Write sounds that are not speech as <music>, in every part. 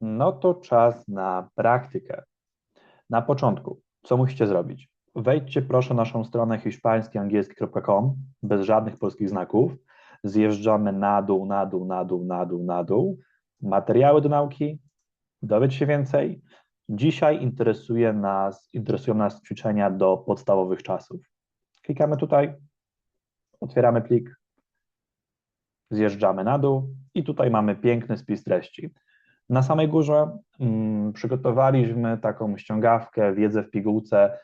No to czas na praktykę. Na początku, co musicie zrobić? Wejdźcie proszę na naszą stronę hiszpańskiangielski.com bez żadnych polskich znaków. Zjeżdżamy na dół, na dół, na dół, na dół, na dół. Materiały do nauki, dowiedz się więcej. Dzisiaj interesuje nas, interesują nas ćwiczenia do podstawowych czasów. Klikamy tutaj, otwieramy plik, zjeżdżamy na dół i tutaj mamy piękny spis treści. Na samej górze mm, przygotowaliśmy taką ściągawkę, wiedzę w pigułce.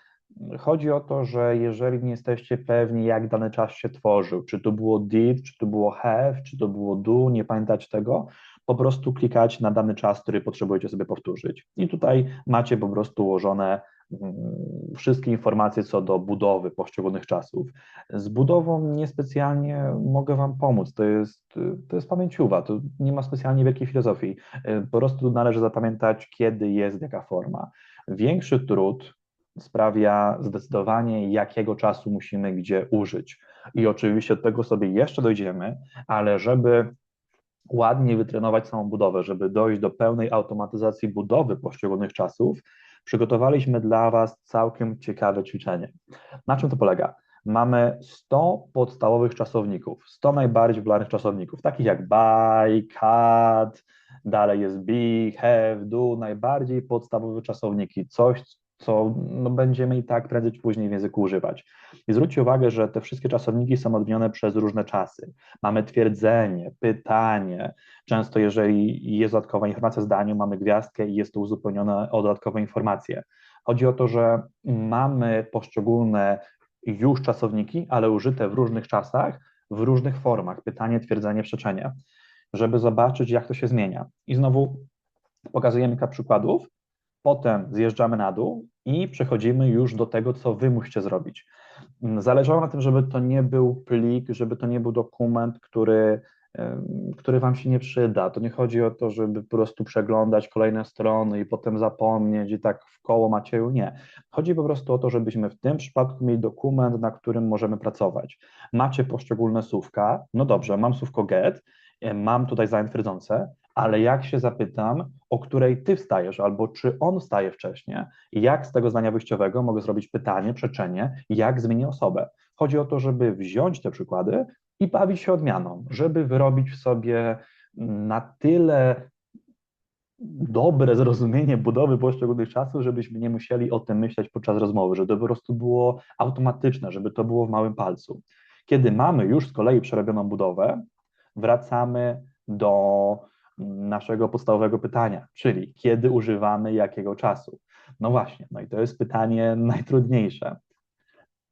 Chodzi o to, że jeżeli nie jesteście pewni, jak dany czas się tworzył, czy to było did, czy to było have, czy to było do, nie pamiętać tego, po prostu klikać na dany czas, który potrzebujecie sobie powtórzyć. I tutaj macie po prostu ułożone wszystkie informacje co do budowy poszczególnych czasów. Z budową niespecjalnie mogę Wam pomóc, to jest, to jest pamięciowa, to nie ma specjalnie wielkiej filozofii, po prostu należy zapamiętać, kiedy jest jaka forma. Większy trud sprawia zdecydowanie, jakiego czasu musimy gdzie użyć. I oczywiście do tego sobie jeszcze dojdziemy, ale żeby ładnie wytrenować samą budowę, żeby dojść do pełnej automatyzacji budowy poszczególnych czasów, przygotowaliśmy dla Was całkiem ciekawe ćwiczenie. Na czym to polega? Mamy 100 podstawowych czasowników, 100 najbardziej popularnych czasowników, takich jak buy, cut, dalej jest be, have, do, najbardziej podstawowe czasowniki, coś, co no, będziemy i tak prędzej czy później w języku używać. I zwróćcie uwagę, że te wszystkie czasowniki są odmienione przez różne czasy. Mamy twierdzenie, pytanie. Często, jeżeli jest dodatkowa informacja w zdaniu, mamy gwiazdkę i jest to uzupełnione o dodatkowe informacje. Chodzi o to, że mamy poszczególne już czasowniki, ale użyte w różnych czasach, w różnych formach. Pytanie, twierdzenie, przeczenie, żeby zobaczyć, jak to się zmienia. I znowu pokazujemy kilka przykładów, potem zjeżdżamy na dół i przechodzimy już do tego, co wy musicie zrobić. Zależało na tym, żeby to nie był plik, żeby to nie był dokument, który, który wam się nie przyda. To nie chodzi o to, żeby po prostu przeglądać kolejne strony i potem zapomnieć i tak w koło Macieju. Nie. Chodzi po prostu o to, żebyśmy w tym przypadku mieli dokument, na którym możemy pracować. Macie poszczególne słówka, no dobrze, mam słówko get, mam tutaj zdanie twierdzące, ale jak się zapytam, o której ty wstajesz, albo czy on wstaje wcześniej, jak z tego zdania wyjściowego mogę zrobić pytanie, przeczenie, jak zmienię osobę. Chodzi o to, żeby wziąć te przykłady i bawić się odmianą, żeby wyrobić w sobie na tyle dobre zrozumienie budowy poszczególnych czasów, żebyśmy nie musieli o tym myśleć podczas rozmowy, żeby to po prostu było automatyczne, żeby to było w małym palcu. Kiedy mamy już z kolei przerobioną budowę, wracamy do naszego podstawowego pytania, czyli kiedy używamy jakiego czasu. No właśnie, no i to jest pytanie najtrudniejsze.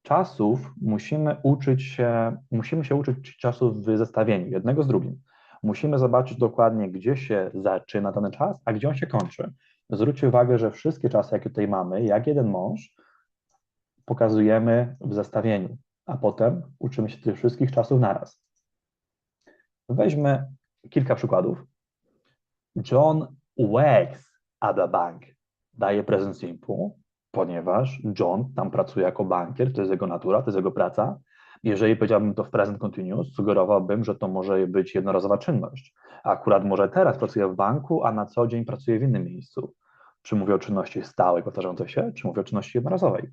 Czasów musimy uczyć się, musimy się uczyć czasów w zestawieniu, jednego z drugim. Musimy zobaczyć dokładnie, gdzie się zaczyna dany czas, a gdzie on się kończy. Zwróćcie uwagę, że wszystkie czasy, jakie tutaj mamy, jak jeden mąż, pokazujemy w zestawieniu, a potem uczymy się tych wszystkich czasów naraz. Weźmy kilka przykładów. John works at a bank. Daje present simple, ponieważ John tam pracuje jako bankier, to jest jego natura, to jest jego praca. Jeżeli powiedziałbym to w present continuous, sugerowałbym, że to może być jednorazowa czynność. Akurat może teraz pracuje w banku, a na co dzień pracuje w innym miejscu. Czy mówię o czynności stałej, powtarzającej się, czy mówię o czynności jednorazowej.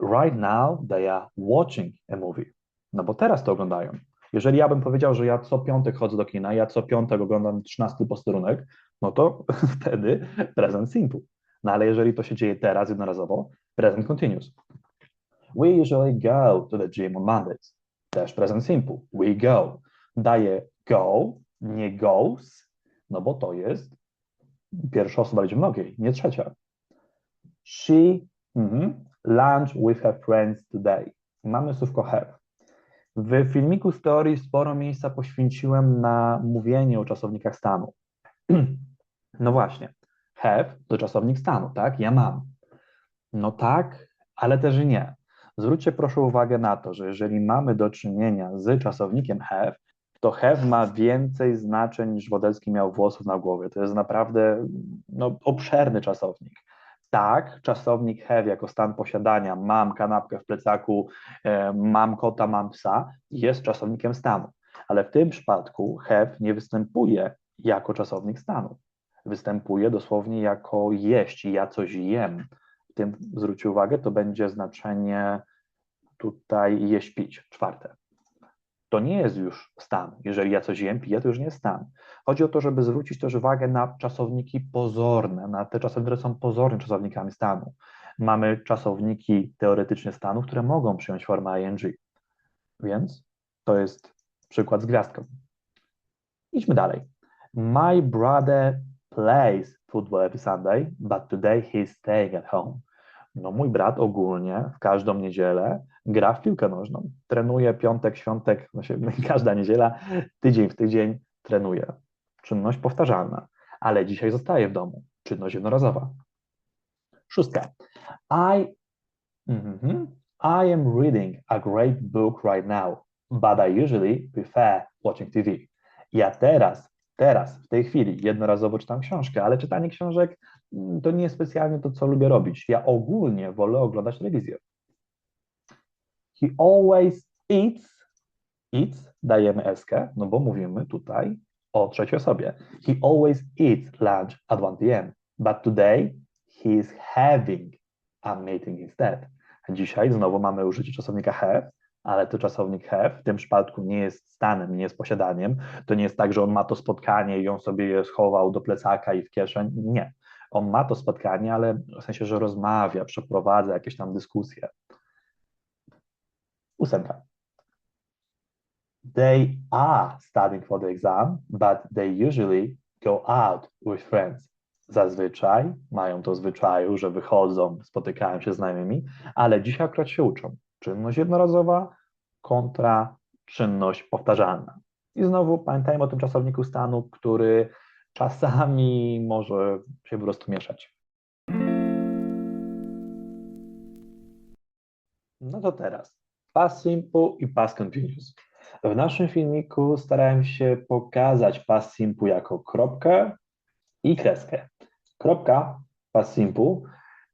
Right now they are watching a movie. No bo teraz to oglądają. Jeżeli ja bym powiedział, że ja co piątek chodzę do kina, ja co piątek oglądam 13 posterunek, no to <laughs> wtedy present simple. No ale jeżeli to się dzieje teraz jednorazowo, present continuous. We usually go to the gym on Mondays. Też present simple. We go. Daję go, nie goes, no bo to jest pierwsza osoba liczby mnogiej, nie trzecia. She mm lunch with her friends today. Mamy słówko have. W filmiku z teorii sporo miejsca poświęciłem na mówienie o czasownikach stanu. <clears throat> No właśnie, have to czasownik stanu, tak? Ja mam. No tak, ale też nie. Zwróćcie proszę uwagę na to, że jeżeli mamy do czynienia z czasownikiem have, to have ma więcej znaczeń niż Wodelski miał włosów na głowie. To jest naprawdę no, obszerny czasownik. Tak, czasownik have jako stan posiadania, mam kanapkę w plecaku, e, mam kota, mam psa, jest czasownikiem stanu. Ale w tym przypadku have nie występuje jako czasownik stanu. występuje dosłownie jako jeść, ja coś jem. W tym zwróćcie uwagę, to będzie znaczenie tutaj jeść, pić, czwarte. To nie jest już stan. Jeżeli ja coś jem, piję, to już nie jest stan. Chodzi o to, żeby zwrócić też uwagę na czasowniki pozorne, na te czasowniki, które są pozornymi czasownikami stanu. Mamy czasowniki teoretycznie stanu, które mogą przyjąć formę ing. Więc to jest przykład z gwiazdką. Idźmy dalej. My brother plays football every Sunday, but today he's staying at home. No mój brat ogólnie w każdą niedzielę gra w piłkę nożną. Trenuje piątek, świątek, znaczy <laughs> każda niedziela, tydzień w tydzień trenuje. Czynność powtarzalna, ale dzisiaj zostaje w domu. Czynność jednorazowa. Szóstka. I, mm I am reading a great book right now, but I usually prefer watching TV. Ja teraz, teraz, w tej chwili jednorazowo czytam książkę, ale czytanie książek mm, to nie jest specjalnie to, co lubię robić. Ja ogólnie wolę oglądać telewizję. He always eats, eats, dajemy eskę, no bo mówimy tutaj o trzeciej osobie. He always eats lunch at 1 p.m., but today he is having a meeting instead. Dzisiaj znowu mamy użycie czasownika have, ale to czasownik have w tym przypadku nie jest stanem, nie jest posiadaniem. To nie jest tak, że on ma to spotkanie i on sobie je schował do plecaka i w kieszeń. Nie. On ma to spotkanie, ale w sensie, że rozmawia, przeprowadza jakieś tam dyskusje. Ósemka. They are studying for the exam, but they usually go out with friends. Zazwyczaj mają to zwyczaju, że wychodzą, spotykają się z znajomymi, ale dzisiaj akurat się uczą. Czynność jednorazowa kontra czynność powtarzalna. I znowu pamiętajmy o tym czasowniku stanu, który czasami może się po prostu mieszać. No to teraz past simple i past continuous. W naszym filmiku starałem się pokazać past simple jako kropkę i kreskę. Kropka, past simple,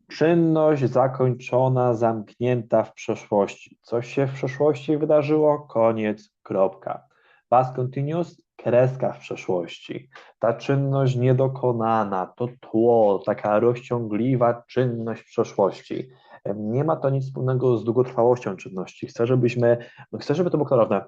czynność zakończona, zamknięta w przeszłości. Coś się w przeszłości wydarzyło, koniec, kropka. Past continuous, kreska w przeszłości. Ta czynność niedokonana, to tło, taka rozciągliwa czynność w przeszłości. Nie ma to nic wspólnego z długotrwałością czynności. Chcę, żebyśmy, chcę, żeby to było klarowne.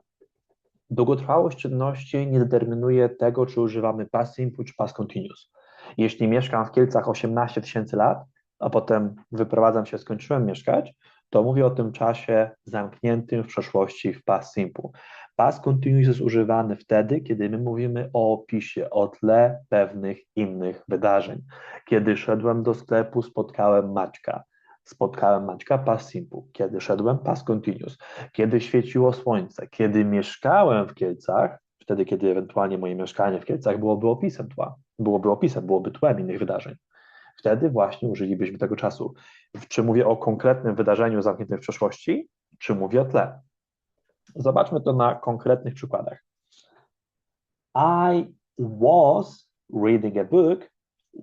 Długotrwałość czynności nie determinuje tego, czy używamy past simple czy past continuous. Jeśli mieszkam w Kielcach 18 tysięcy lat, a potem wyprowadzam się, skończyłem mieszkać, to mówię o tym czasie zamkniętym w przeszłości w past simple. Past continuous jest używany wtedy, kiedy my mówimy o opisie, o tle pewnych innych wydarzeń. Kiedy szedłem do sklepu, spotkałem Maćka. Spotkałem Maćka past simple. Kiedy szedłem past continuous. Kiedy świeciło słońce. Kiedy mieszkałem w Kielcach, wtedy kiedy ewentualnie moje mieszkanie w Kielcach byłoby opisem tła, byłoby opisem, byłoby tłem innych wydarzeń. Wtedy właśnie użylibyśmy tego czasu. Czy mówię o konkretnym wydarzeniu zamkniętym w przeszłości, czy mówię o tle? Zobaczmy to na konkretnych przykładach. I was reading a book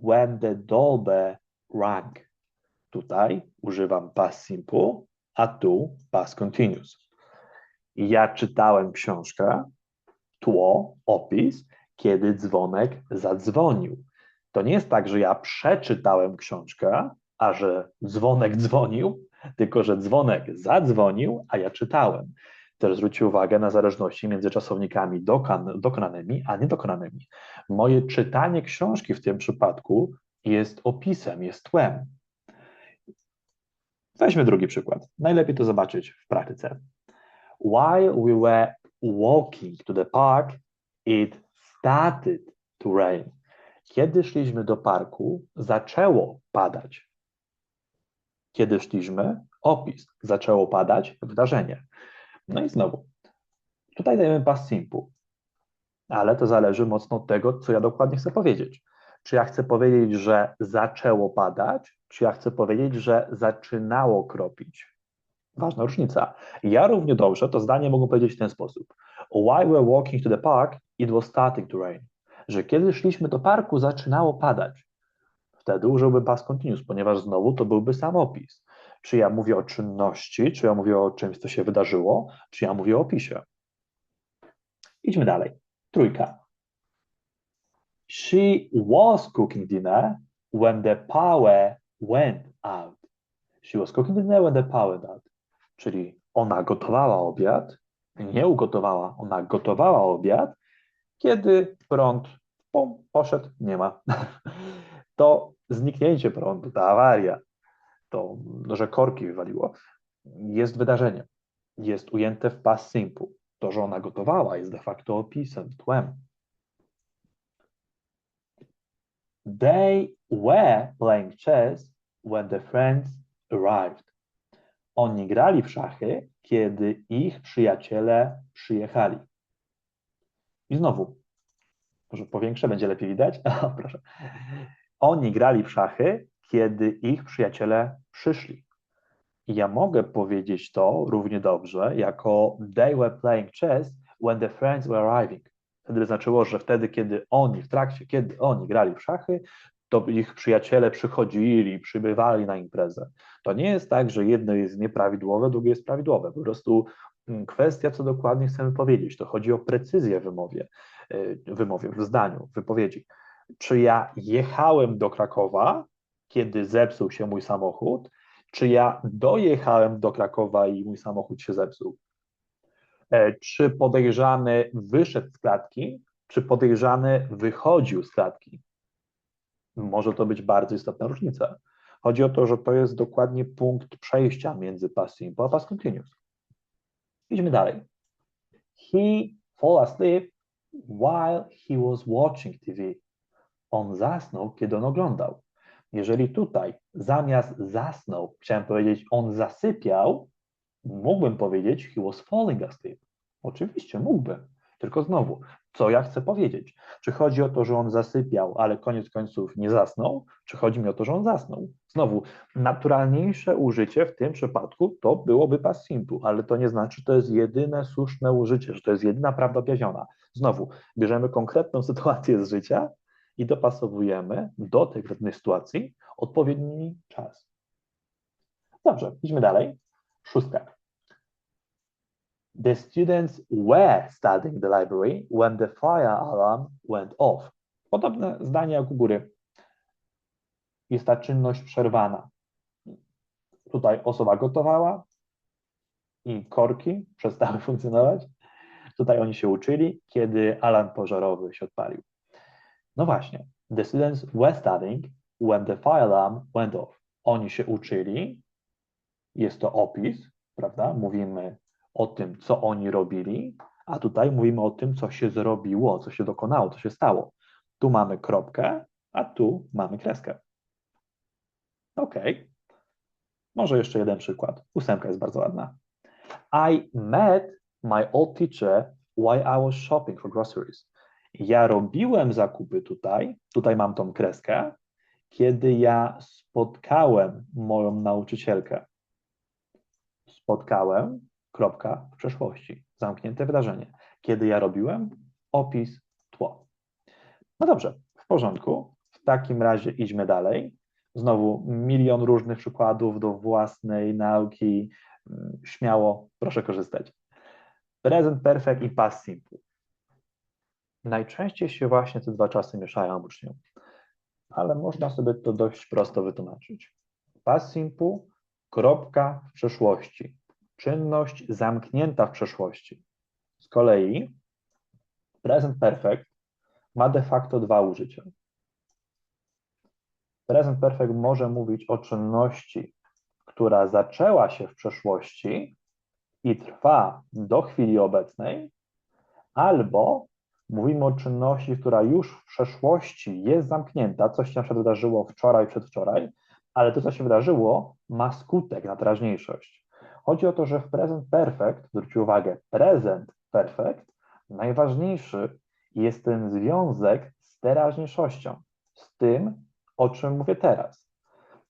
when the doorbell rang. Tutaj używam past simple, a tu past continuous. Ja czytałem książkę, tło, opis, kiedy dzwonek zadzwonił. To nie jest tak, że ja przeczytałem książkę, a że dzwonek dzwonił, tylko że dzwonek zadzwonił, a ja czytałem. Też zwróćcie uwagę na zależności między czasownikami dokan, dokonanymi a niedokonanymi. Moje czytanie książki w tym przypadku jest opisem, jest tłem. Weźmy drugi przykład. Najlepiej to zobaczyć w praktyce. While we were walking to the park, it started to rain. Kiedy szliśmy do parku, zaczęło padać. Kiedy szliśmy, opis, zaczęło padać, wydarzenie. No i znowu, tutaj dajemy past simple, ale to zależy mocno od tego, co ja dokładnie chcę powiedzieć. Czy ja chcę powiedzieć, że zaczęło padać, czy ja chcę powiedzieć, że zaczynało kropić. Ważna różnica. Ja równie dobrze to zdanie mogę powiedzieć w ten sposób. While we were walking to the park, it was starting to rain. Że kiedy szliśmy do parku, zaczynało padać. Wtedy użyłbym past continuous, ponieważ znowu to byłby sam opis. Czy ja mówię o czynności, czy ja mówię o czymś, co się wydarzyło, czy ja mówię o opisie. Idźmy dalej. Trójka. She was cooking dinner when the power went out. She was cooking dinner when the power went out. Czyli ona gotowała obiad, nie ugotowała, ona gotowała obiad, kiedy prąd pum, poszedł, nie ma. <laughs> To zniknięcie prądu, ta awaria, to, że korki wywaliło, jest wydarzeniem. Jest ujęte w past simple. To, że ona gotowała, jest de facto opisem, tłem. They were playing chess when the friends arrived. Oni grali w szachy, kiedy ich przyjaciele przyjechali. I znowu, może powiększę, będzie lepiej widać? <laughs> O, proszę. Oni grali w szachy, kiedy ich przyjaciele przyszli. I ja mogę powiedzieć to równie dobrze jako they were playing chess when the friends were arriving. Wtedy znaczyło, że wtedy, kiedy oni, w trakcie, kiedy oni grali w szachy, to ich przyjaciele przychodzili, przybywali na imprezę. To nie jest tak, że jedno jest nieprawidłowe, drugie jest prawidłowe. Po prostu mm, kwestia, co dokładnie chcemy powiedzieć. To chodzi o precyzję w wymowie, y, wymowie w zdaniu, w wypowiedzi. Czy ja jechałem do Krakowa, kiedy zepsuł się mój samochód, czy ja dojechałem do Krakowa i mój samochód się zepsuł? E, czy podejrzany wyszedł z klatki, czy podejrzany wychodził z klatki? Może to być bardzo istotna różnica. Chodzi o to, że to jest dokładnie punkt przejścia między past simple a past continuous. Idźmy dalej. He fell asleep while he was watching TV. On zasnął, kiedy on oglądał. Jeżeli tutaj zamiast zasnął, chciałem powiedzieć on zasypiał, mógłbym powiedzieć he was falling asleep. Oczywiście mógłbym, tylko znowu, co ja chcę powiedzieć? Czy chodzi o to, że on zasypiał, ale koniec końców nie zasnął, czy chodzi mi o to, że on zasnął? Znowu, naturalniejsze użycie w tym przypadku to byłoby past simple, ale to nie znaczy, że to jest jedyne słuszne użycie, że to jest jedyna prawda objawiona. Znowu, bierzemy konkretną <laughs> sytuację z życia i dopasowujemy do tej konkretnej sytuacji odpowiedni czas. Dobrze, idźmy dalej. Szóstka. The students were studying the library when the fire alarm went off. Podobne zdanie jak u góry. Jest ta czynność przerwana. Tutaj osoba gotowała i korki przestały <laughs> funkcjonować. Tutaj oni się uczyli, kiedy alarm pożarowy się odpalił. No właśnie. The students were studying when the fire alarm went off. Oni się uczyli. Jest to opis, prawda? Mówimy o tym, co oni robili, a tutaj mówimy o tym, co się zrobiło, co się dokonało, co się stało. Tu mamy kropkę, a tu mamy kreskę. OK. Może jeszcze jeden przykład. Ósemka jest bardzo ładna. I met my old teacher while I was shopping for groceries. Ja robiłem zakupy tutaj, tutaj mam tą kreskę, kiedy ja spotkałem moją nauczycielkę. Spotkałem kropka w przeszłości, zamknięte wydarzenie. Kiedy ja robiłem, opis, tło. No dobrze, w porządku. W takim razie idźmy dalej. Znowu milion różnych przykładów do własnej nauki. Mm, śmiało, proszę korzystać. Present perfect i past simple. Najczęściej się właśnie te dwa czasy mieszają uczniom, ale można sobie to dość prosto wytłumaczyć. Past simple, kropka w przeszłości, czynność zamknięta w przeszłości. Z kolei present perfect ma de facto dwa użycia. Present perfect może mówić o czynności, która zaczęła się w przeszłości i trwa do chwili obecnej, albo mówimy o czynności, która już w przeszłości jest zamknięta, coś się na przykład wydarzyło wczoraj, przedwczoraj, ale to, co się wydarzyło, ma skutek na teraźniejszość. Chodzi o to, że w present perfect, zwróćcie uwagę, present perfect, najważniejszy jest ten związek z teraźniejszością, z tym, o czym mówię teraz.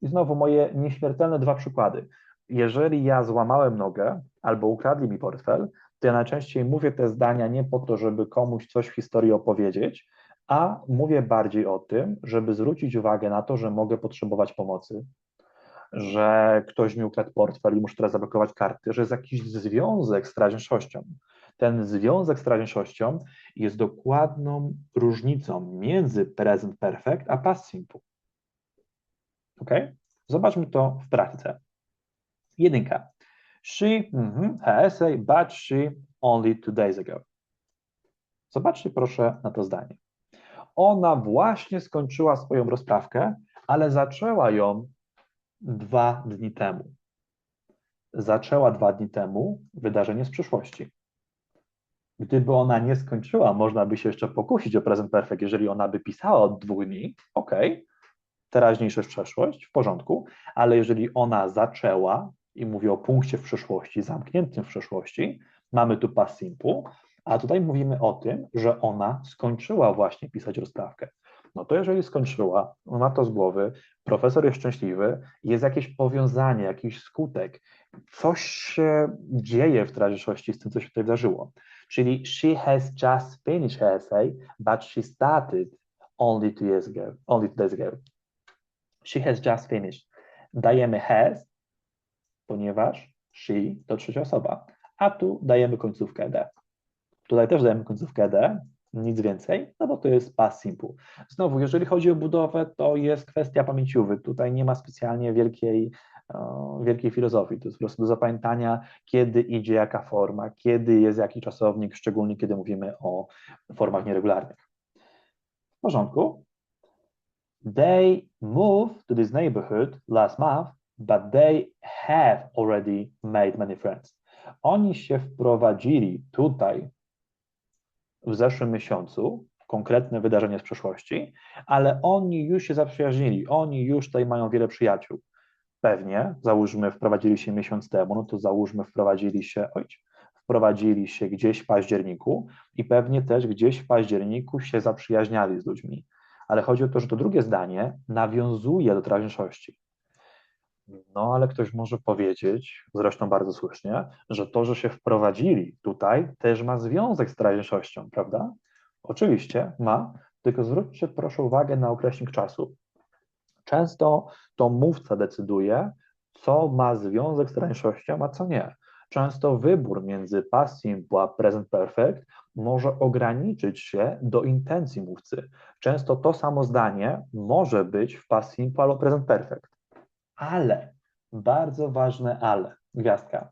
I znowu moje nieśmiertelne dwa przykłady. Jeżeli ja złamałem nogę albo ukradli mi portfel, ja najczęściej mówię te zdania nie po to, żeby komuś coś w historii opowiedzieć, a mówię bardziej o tym, żeby zwrócić uwagę na to, że mogę potrzebować pomocy, że ktoś mi ukradł portfel i muszę teraz zablokować karty, że jest jakiś związek z teraźniejszością. ten związek z teraźniejszością jest dokładną różnicą między present perfect a past simple. Ok? Zobaczmy to w praktyce. Jedynka. She mm, her essay, but she only two days ago. Zobaczcie proszę na to zdanie. Ona właśnie skończyła swoją rozprawkę, ale zaczęła ją dwa dni temu. Zaczęła dwa dni temu wydarzenie z przyszłości. Gdyby ona nie skończyła, można by się jeszcze pokusić o present perfect, jeżeli ona by pisała od dwóch dni, ok, teraźniejszość, przeszłość, w porządku, ale jeżeli ona zaczęła i mówi o punkcie w przyszłości, zamkniętym w przyszłości, mamy tu past simple, a tutaj mówimy o tym, że ona skończyła właśnie pisać rozprawkę. No to jeżeli skończyła, ma to z głowy, profesor jest szczęśliwy, jest jakieś powiązanie, jakiś skutek, coś się dzieje w teraźniejszości z tym, co się tutaj wydarzyło. Czyli she has just finished her essay, but she started only two years ago, only two days ago. She has just finished. Dajemy has, ponieważ she to trzecia osoba, a tu dajemy końcówkę d. Tutaj też dajemy końcówkę d, nic więcej, no bo to jest past simple. Znowu, jeżeli chodzi o budowę, to jest kwestia pamięciowy. Tutaj nie ma specjalnie wielkiej, wielkiej filozofii. To jest po prostu do zapamiętania, kiedy idzie jaka forma, kiedy jest jaki czasownik, szczególnie kiedy mówimy o formach nieregularnych. W porządku. They moved to this neighborhood last month, but they have already made many friends. Oni się wprowadzili tutaj w zeszłym miesiącu, konkretne wydarzenie z przeszłości, ale oni już się zaprzyjaźnili, oni już tutaj mają wiele przyjaciół. Pewnie, załóżmy, wprowadzili się miesiąc temu, no to załóżmy, wprowadzili się, oj, wprowadzili się gdzieś w październiku i pewnie też gdzieś w październiku się zaprzyjaźniali z ludźmi. Ale chodzi o to, że to drugie zdanie nawiązuje do teraźniejszości. No, ale ktoś może powiedzieć, zresztą bardzo słusznie, że to, że się wprowadzili tutaj, też ma związek z teraźniejszością, prawda? Oczywiście ma, tylko zwróćcie proszę uwagę na określnik czasu. Często to mówca decyduje, co ma związek z teraźniejszością, a co nie. Często wybór między past simple a present perfect może ograniczyć się do intencji mówcy. Często to samo zdanie może być w past simple albo present perfect ale, bardzo ważne ale, gwiazdka.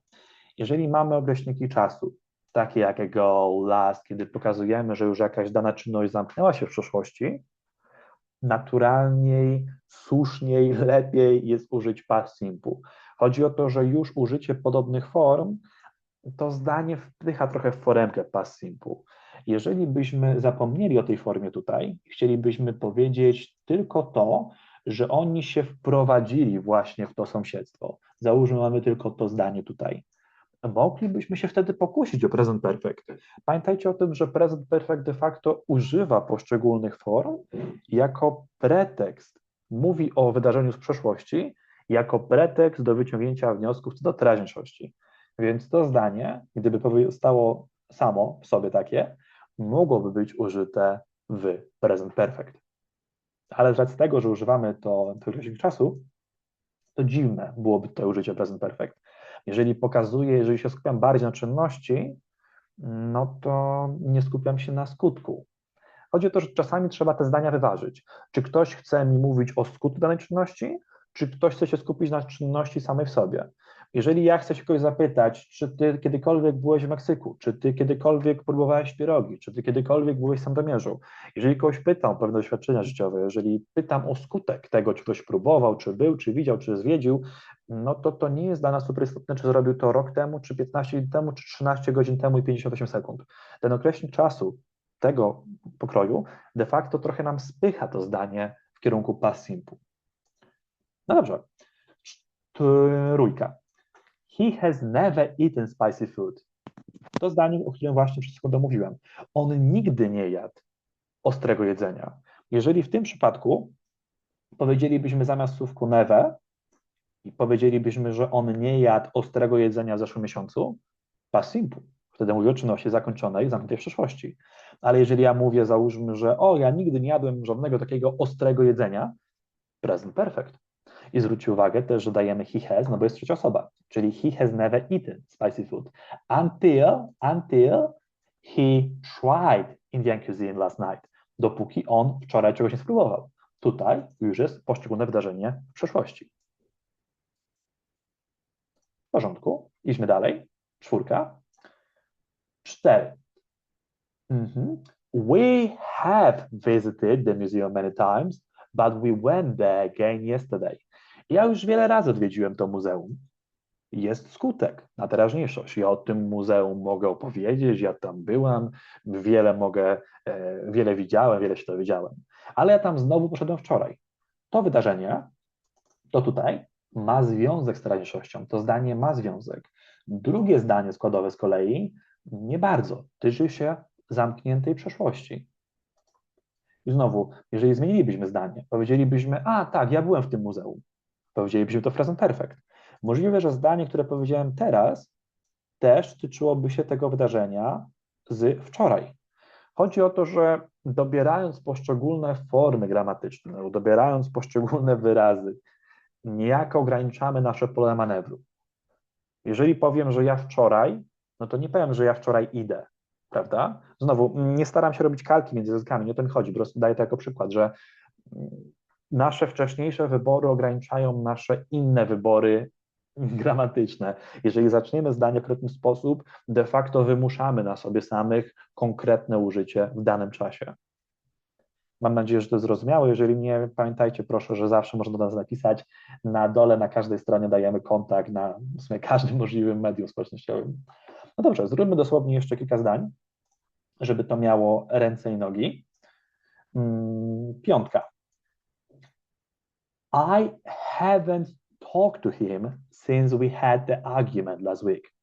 Jeżeli mamy określniki czasu, takie jak go, last, kiedy pokazujemy, że już jakaś dana czynność zamknęła się w przeszłości, naturalniej, słuszniej, <laughs> lepiej jest użyć past simple. Chodzi o to, że już użycie podobnych form to zdanie wpycha trochę w foremkę past simple. Jeżeli byśmy zapomnieli o tej formie tutaj, chcielibyśmy powiedzieć tylko to, że oni się wprowadzili właśnie w to sąsiedztwo. Załóżmy, mamy tylko to zdanie tutaj. Moglibyśmy się wtedy pokusić o present perfect. Pamiętajcie o tym, że present perfect de facto używa poszczególnych form jako pretekst. Mówi o wydarzeniu z przeszłości jako pretekst do wyciągnięcia wniosków co do teraźniejszości. Więc to zdanie, gdyby powstało samo w sobie takie, mogłoby być użyte w present perfect ale z racji tego, że używamy to określnik czasu, to dziwne byłoby to użycie present perfect. Jeżeli pokazuję, jeżeli się skupiam bardziej na czynności, no to nie skupiam się na skutku. Chodzi o to, że czasami trzeba te zdania wyważyć. Czy ktoś chce mi mówić o skutku danej czynności, czy ktoś chce się skupić na czynności samej w sobie. Jeżeli ja chcę się kogoś zapytać, czy ty kiedykolwiek byłeś w Meksyku, czy ty kiedykolwiek próbowałeś pierogi, czy ty kiedykolwiek byłeś w Sandomierzu, jeżeli kogoś pytam o pewne doświadczenia życiowe, jeżeli pytam o skutek tego, czy ktoś próbował, czy był, czy widział, czy zwiedził, no to to nie jest dla nas super istotne, czy zrobił to rok temu, czy 15 dni temu, czy 13 godzin temu i 58 sekund. Ten określnik czasu tego pokroju de facto trochę nam spycha to zdanie w kierunku past simple. No dobrze, trójka. He has never eaten spicy food. To zdanie, o którym właśnie wszystko domówiłem. On nigdy nie jadł ostrego jedzenia. Jeżeli w tym przypadku powiedzielibyśmy zamiast słówku never i powiedzielibyśmy, że on nie jadł ostrego jedzenia w zeszłym miesiącu, past simple. Wtedy mówię o czynności zakończonej, zamkniętej w przeszłości. Ale jeżeli ja mówię, załóżmy, że o, ja nigdy nie jadłem żadnego takiego ostrego jedzenia, present perfect. I zwróćcie uwagę też, że dajemy he has, no bo jest trzecia osoba, czyli he has never eaten spicy food until, until he tried Indian cuisine last night, dopóki on wczoraj czegoś nie spróbował. Tutaj już jest poszczególne wydarzenie w przeszłości. W porządku, idźmy dalej. Czwórka. Cztery. Mhm. We have visited the museum many times, but we went there again yesterday. Ja już wiele razy odwiedziłem to muzeum. Jest skutek na teraźniejszość. Ja o tym muzeum mogę opowiedzieć, ja tam byłam, wiele mogę, e, wiele widziałem, wiele się dowiedziałem. Ale ja tam znowu poszedłem wczoraj. To wydarzenie, to tutaj, ma związek z teraźniejszością. To zdanie ma związek. Drugie zdanie składowe z kolei nie bardzo. Tyczy się zamkniętej przeszłości. I znowu, jeżeli zmienilibyśmy zdanie, powiedzielibyśmy, a tak, ja byłem w tym muzeum, powiedzielibyśmy to present perfect. Możliwe, że zdanie, które powiedziałem teraz, też tyczyłoby się tego wydarzenia z wczoraj. Chodzi o to, że dobierając poszczególne formy gramatyczne, dobierając poszczególne wyrazy, niejako ograniczamy nasze pole manewru. Jeżeli powiem, że ja wczoraj, no to nie powiem, że ja wczoraj idę, prawda? Znowu, nie staram się robić kalki między językami, nie o to mi chodzi, po prostu daję to jako przykład, że nasze wcześniejsze wybory ograniczają nasze inne wybory <laughs> gramatyczne. Jeżeli zaczniemy zdanie w konkretny sposób, de facto wymuszamy na sobie samych konkretne użycie w danym czasie. Mam nadzieję, że to zrozumiałe. Jeżeli nie, pamiętajcie proszę, że zawsze można do nas napisać. Na dole, na każdej stronie dajemy kontakt na w sumie każdym możliwym medium społecznościowym. No dobrze, zróbmy dosłownie jeszcze kilka zdań, żeby to miało ręce i nogi. Mm, piątka. I haven't talked to him since we had the argument last week.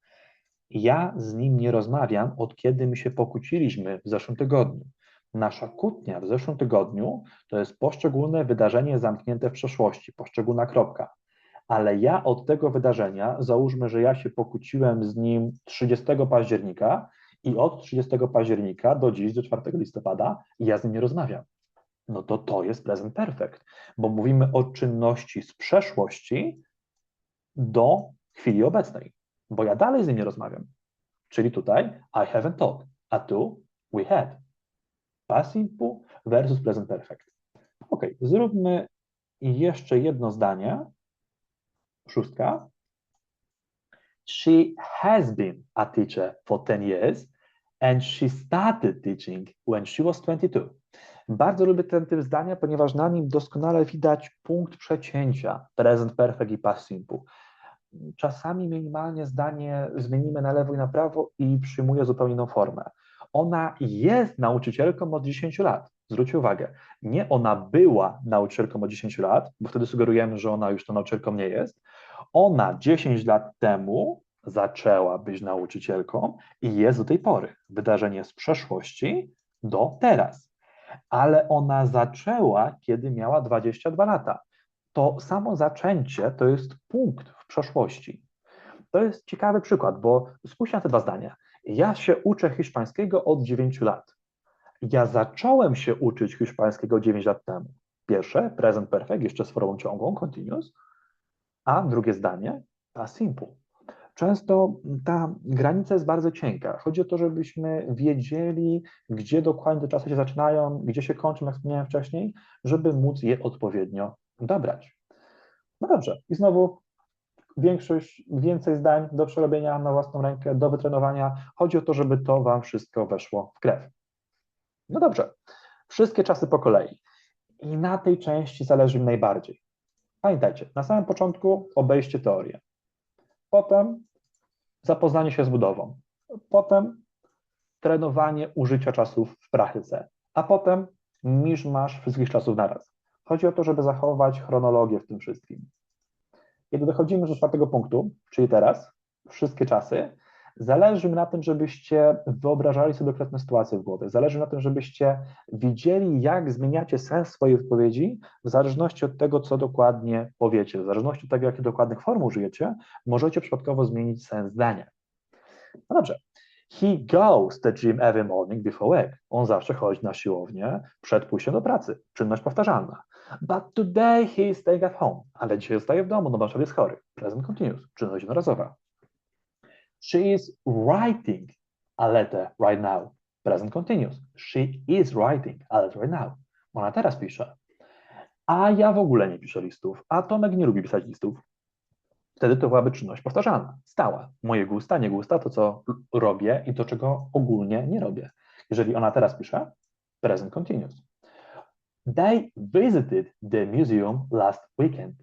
Ja z nim nie rozmawiam od kiedy my się pokłóciliśmy w zeszłym tygodniu. Nasza kłótnia w zeszłym tygodniu to jest poszczególne wydarzenie zamknięte w przeszłości, poszczególna kropka. Ale ja od tego wydarzenia, załóżmy, że ja się pokłóciłem z nim 30 października i od 30 października do dziś, do 4 listopada, ja z nim nie rozmawiam. No to to jest present perfect, bo mówimy o czynności z przeszłości do chwili obecnej, bo ja dalej z nim rozmawiam. Czyli tutaj I haven't talked, a tu we had. Past simple versus present perfect. Ok, zróbmy jeszcze jedno zdanie. Szóstka. She has been a teacher for 10 years and she started teaching when she was 22. Bardzo lubię ten typ zdania, ponieważ na nim doskonale widać punkt przecięcia present perfect i past simple. Czasami minimalnie zdanie zmienimy na lewo i na prawo i przyjmuje zupełnie inną formę. Ona jest nauczycielką od 10 lat. Zwróćcie uwagę, nie ona była nauczycielką od 10 lat, bo wtedy sugerujemy, że ona już tą nauczycielką nie jest. Ona 10 lat temu zaczęła być nauczycielką i jest do tej pory. Wydarzenie z przeszłości do teraz. Ale ona zaczęła, kiedy miała 22 lata. To samo zaczęcie to jest punkt w przeszłości. To jest ciekawy przykład, bo spójrzcie na te dwa zdania. Ja się uczę hiszpańskiego od 9 lat. Ja zacząłem się uczyć hiszpańskiego 9 lat temu. Pierwsze, present perfect, jeszcze z formą ciągłą, continuous, a drugie zdanie, past simple. Często ta granica jest bardzo cienka. Chodzi o to, żebyśmy wiedzieli, gdzie dokładnie te czasy się zaczynają, gdzie się kończą, jak wspomniałem wcześniej, żeby móc je odpowiednio dobrać. No dobrze, i znowu większość, więcej zdań do przerobienia na własną rękę, do wytrenowania. Chodzi o to, żeby to Wam wszystko weszło w krew. No dobrze, wszystkie czasy po kolei. I na tej części zależy mi najbardziej. Pamiętajcie, na samym początku obejście teorię. Potem zapoznanie się z budową. Potem trenowanie użycia czasów w praktyce. A potem misz masz wszystkich czasów naraz. Chodzi o to, żeby zachować chronologię w tym wszystkim. Kiedy dochodzimy do czwartego punktu, czyli teraz, wszystkie czasy, zależy mi na tym, żebyście wyobrażali sobie konkretne sytuacje w głowie. Zależy na tym, żebyście widzieli, jak zmieniacie sens swojej wypowiedzi w zależności od tego, co dokładnie powiecie. W zależności od tego, jakie dokładnych form użyjecie, możecie przypadkowo zmienić sens zdania. No dobrze. He goes to gym every morning before work. On zawsze chodzi na siłownię przed pójściem do pracy. Czynność powtarzalna. But today he is staying at home. Ale dzisiaj zostaje w domu, no bo jest chory. Present continuous. Czynność jednorazowa. She is writing a letter right now. Present continuous. She is writing a letter right now. Ona teraz pisze. A ja w ogóle nie piszę listów. A Tomek nie lubi pisać listów. Wtedy to byłaby czynność powtarzalna, stała. Moje gusta, nie gusta, to co robię i to, czego ogólnie nie robię. Jeżeli ona teraz pisze, present continuous. They visited the museum last weekend.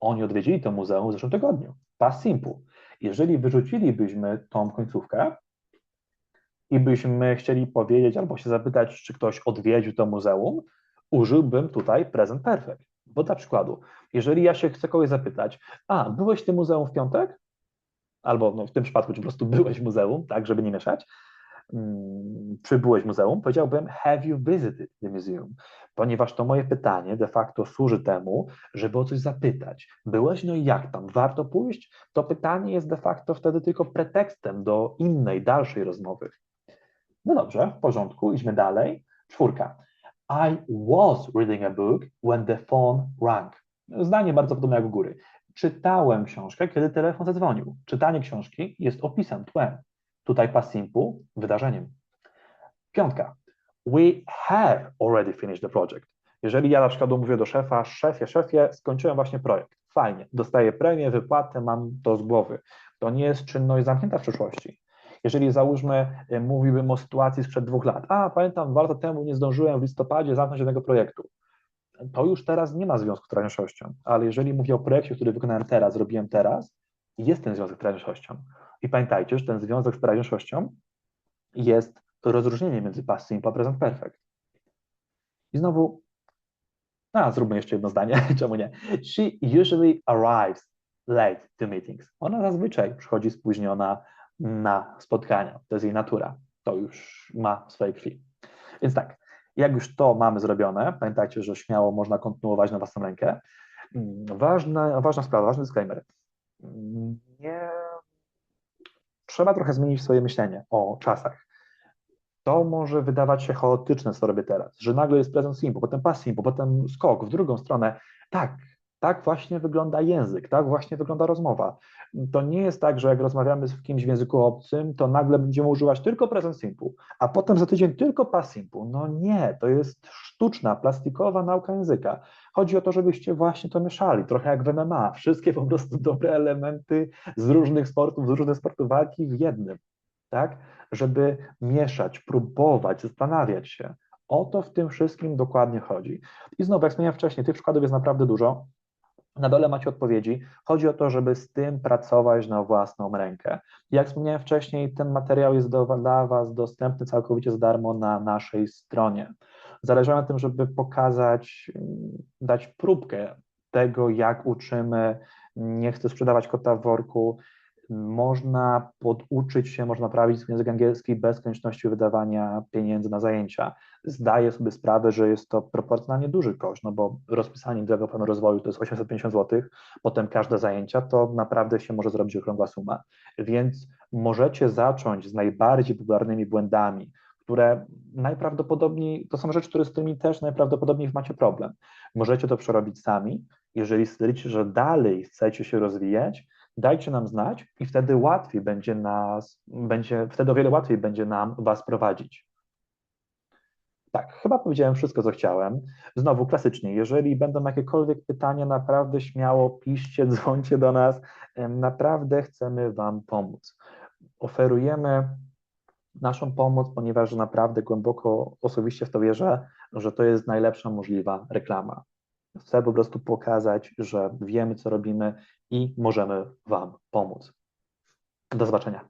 Oni odwiedzili to muzeum w zeszłym tygodniu. Past simple. Jeżeli wyrzucilibyśmy tą końcówkę i byśmy chcieli powiedzieć albo się zapytać, czy ktoś odwiedził to muzeum, użyłbym tutaj present perfect. Bo dla przykładu, jeżeli ja się chcę kogoś zapytać, a byłeś w tym muzeum w piątek? Albo no, w tym przypadku, czy po prostu byłeś w muzeum, tak, żeby nie mieszać, hmm, czy byłeś w muzeum, powiedziałbym have you visited the museum? Ponieważ to moje pytanie de facto służy temu, żeby o coś zapytać. Byłeś, no i jak tam? Warto pójść? To pytanie jest de facto wtedy tylko pretekstem do innej, dalszej rozmowy. No dobrze, w porządku, idźmy dalej. Czwórka. I was reading a book when the phone rang. Zdanie bardzo podobne jak u góry. Czytałem książkę, kiedy telefon zadzwonił. Czytanie książki jest opisem, tłem. Tutaj past simple, wydarzeniem. Piątka. We have already finished the project. Jeżeli ja na przykład mówię do szefa, szefie, szefie, skończyłem właśnie projekt. Fajnie, dostaję premię, wypłatę, mam to z głowy. To nie jest czynność zamknięta w przyszłości. Jeżeli załóżmy, e, mówiłbym o sytuacji sprzed dwóch lat, a pamiętam, lata temu nie zdążyłem w listopadzie zamknąć jednego projektu. To już teraz nie ma związku z teraźniejszością, ale jeżeli mówię o projekcie, który wykonałem teraz, zrobiłem teraz, jest ten związek z teraźniejszością. I pamiętajcie, że ten związek z teraźniejszością jest rozróżnienie między past simple a present perfect. I znowu, a zróbmy jeszcze jedno zdanie, <laughs> czemu nie? She usually arrives late to meetings. Ona zazwyczaj przychodzi spóźniona na spotkania. To jest jej natura. To już ma w swojej krwi. Więc tak, jak już to mamy zrobione, pamiętajcie, że śmiało można kontynuować na własną rękę. Mm, ważna, ważna sprawa, ważny disclaimer. Nie... Trzeba trochę zmienić swoje myślenie o czasach. To może wydawać się chaotyczne, co robię teraz, że nagle jest present simple, potem past simple, potem skok w drugą stronę. Tak, tak właśnie wygląda język, tak właśnie wygląda rozmowa. To nie jest tak, że jak rozmawiamy z kimś w języku obcym, to nagle będziemy używać tylko present simple, a potem za tydzień tylko past simple. No nie, to jest sztuczna, plastikowa nauka języka. Chodzi o to, żebyście właśnie to mieszali, trochę jak w MMA. Wszystkie po prostu dobre elementy z różnych sportów, z różnych sportów walki w jednym, tak? Żeby mieszać, próbować, zastanawiać się. O to w tym wszystkim dokładnie chodzi. I znowu, jak wspomniałem wcześniej, tych przykładów jest naprawdę dużo. Na dole macie odpowiedzi. Chodzi o to, żeby z tym pracować na własną rękę. Jak wspomniałem wcześniej, ten materiał jest do, dla Was dostępny całkowicie za darmo na naszej stronie. Zależy na tym, żeby pokazać, dać próbkę tego, jak uczymy. Nie chcę sprzedawać kota w worku. Można poduczyć się, można prawić język angielski bez konieczności wydawania pieniędzy na zajęcia zdaję sobie sprawę, że jest to proporcjonalnie duży koszt, no bo rozpisanie tego planu rozwoju to jest 850 zł, potem każde zajęcia, to naprawdę się może zrobić okrągła suma. Więc możecie zacząć z najbardziej popularnymi błędami, które najprawdopodobniej, to są rzeczy, które z którymi też najprawdopodobniej macie problem. Możecie to przerobić sami. Jeżeli stwierdzicie, że dalej chcecie się rozwijać, dajcie nam znać i wtedy łatwiej będzie nas, będzie, wtedy o wiele łatwiej będzie nam Was prowadzić. Tak, chyba powiedziałem wszystko, co chciałem. Znowu klasycznie, jeżeli będą jakiekolwiek pytania, naprawdę śmiało piszcie, <laughs> dzwońcie do nas. Naprawdę chcemy Wam pomóc. Oferujemy naszą pomoc, ponieważ naprawdę głęboko osobiście w to wierzę, że to jest najlepsza możliwa reklama. Chcę po prostu pokazać, że wiemy, co robimy i możemy Wam pomóc. Do zobaczenia.